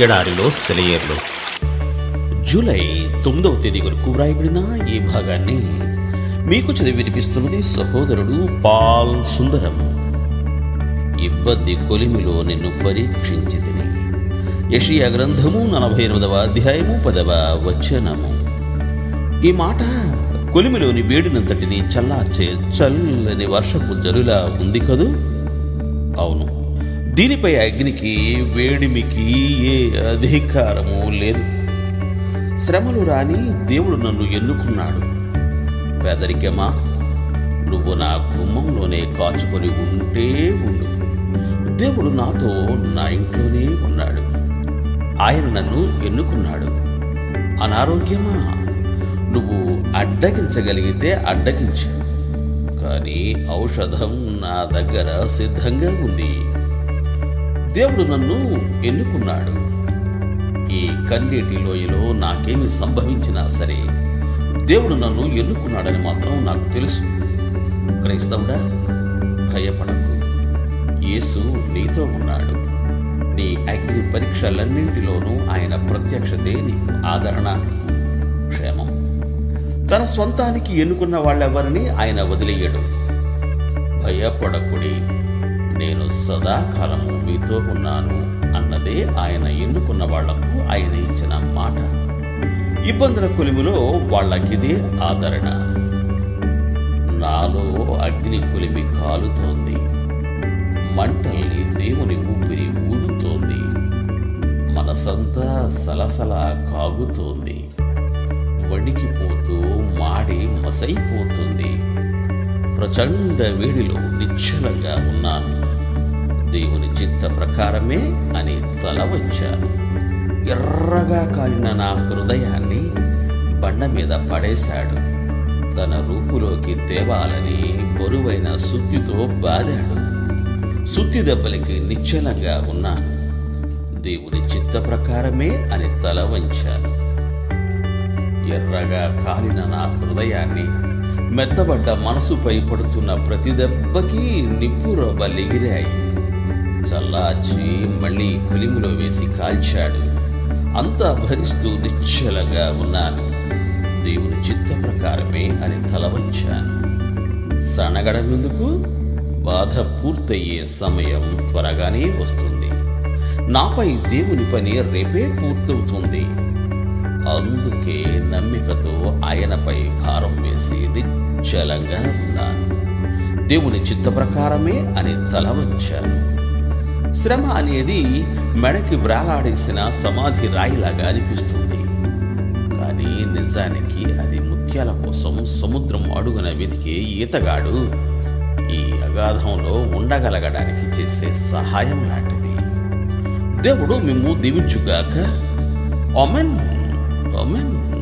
ఎడారిలో సెలయేర్లు. జూలై తొమ్మిదవ తేదీ వరకు వ్రాయబడిన ఈ భాగాన్ని మీకు చదివి వినిపిస్తున్నది సహోదరుడు పాల్ సుందరం. ఇబ్బంది కొలిమిలో నిన్ను పరీక్షించి తిని యషియా గ్రంథము నలభై ఎనిమిదవ అధ్యాయము పదవ వచనము. ఈ మాట కొలిమిలోని వేడినంతటిని చల్లార్చే చల్లని వర్షపు జరులా ఉంది కదూ? అవును. దీనిపై అగ్నికి వేడిమికి ఏ అధికారము లేదు. శ్రమలు రాని దేవుడు నన్ను ఎన్నుకున్నాడు. పేదరికమా? నువ్వు నా గుమ్మంలోనే కాచుకొని ఉంటే ఉండు. దేవుడు నాతో నా ఇంట్లోనే ఉన్నాడు. ఆయన నన్ను ఎన్నుకున్నాడు. అనారోగ్యమా? నువ్వు అడ్డగించగలిగితే అడ్డగించు. కానీ ఔషధం నా దగ్గర సిద్ధంగా ఉంది. దేవుడు నన్ను ఎన్నుకున్నాడు. ఈ కన్నీటి లోయలో నాకేమి సంభవించినా సరే దేవుడు నన్ను ఎన్నుకున్నాడని మాత్రం నాకు తెలుసు. క్రైస్తవుడా భయపడకు. యేసు నీతో ఉన్నాడు. నీ అగ్ని పరీక్షలన్నింటిలోనూ ఆయన ప్రత్యక్షతే నీకు ఆదరణ క్షేమం. తన సొంతానికి ఎన్నుకున్న వాళ్ళెవరిని ఆయన వదిలేయడు. భయపడకుడి. సదాకాలము మీతో ఉన్నాను అన్నదే ఆయన ఎన్నుకున్న వాళ్ళకు ఆయన ఇచ్చిన మాట. ఇబ్బందుల కొలిమిలో వాళ్ళకిదే ఆదరణ. నాలో అగ్ని కొలిమి కాలుతోంది. మంటల్ని దేవుని ఊపిరి ఊదుతోంది. మనసంతా సలసల కాగుతోంది. వణికిపోతూ మాడి మసైపోతుంది. ప్రచండ వేడిలో నిశ్చలంగా ఉన్నాను. దేవుని చిత్త ప్రకారమే అని తల వచ్చాను ఎర్రగా కాలిన నా హృదయాన్ని బండ మీద పడేశాడు. తన రూపులోకి తేవాలని బరువైన సుత్తితో బాదాడు. సుత్తి దెబ్బలకి నిశ్చలంగా ఉన్నాను. దేవుని చిత్త ప్రకారమే అని తల వంచాను. ఎర్రగా కాలిన నా హృదయాన్ని మెత్తబడ్డ మనసుపై పడుతున్న ప్రతి దెబ్బకి నిప్పురొబ్బలిగిరాయి చల్లార్చి మళ్ళీ కొలిమిలో వేసి కాల్చాడు. అంతా భరిస్తూ నిశ్చలంగా ఉన్నాను. దేవుని చిత్త ప్రకారమే అని తల వంచాను సనగడం ఎందుకు బాధ పూర్తయ్యే సమయం త్వరగానే వస్తుంది. నాపై దేవుని పని రేపే పూర్తవుతుంది. అందుకే నమ్మికతో ఆయనపై భారం వేసి నిశ్చలంగా ఉన్నాను. దేవుని చిత్త ప్రకారమే అని తల వంచాను శ్రమ అనేది మెడకి వ్రాలాడేసిన సమాధి రాయిలాగా అనిపిస్తుంది. కానీ నిజానికి అది ముత్యాల కోసం సముద్రం అడుగున వెతికే ఈతగాడు ఈ అగాధంలో ఉండగలగడానికి చేసే సహాయం లాంటిది. దేవుడు మిమ్ము దీవించుగాక. Amen amen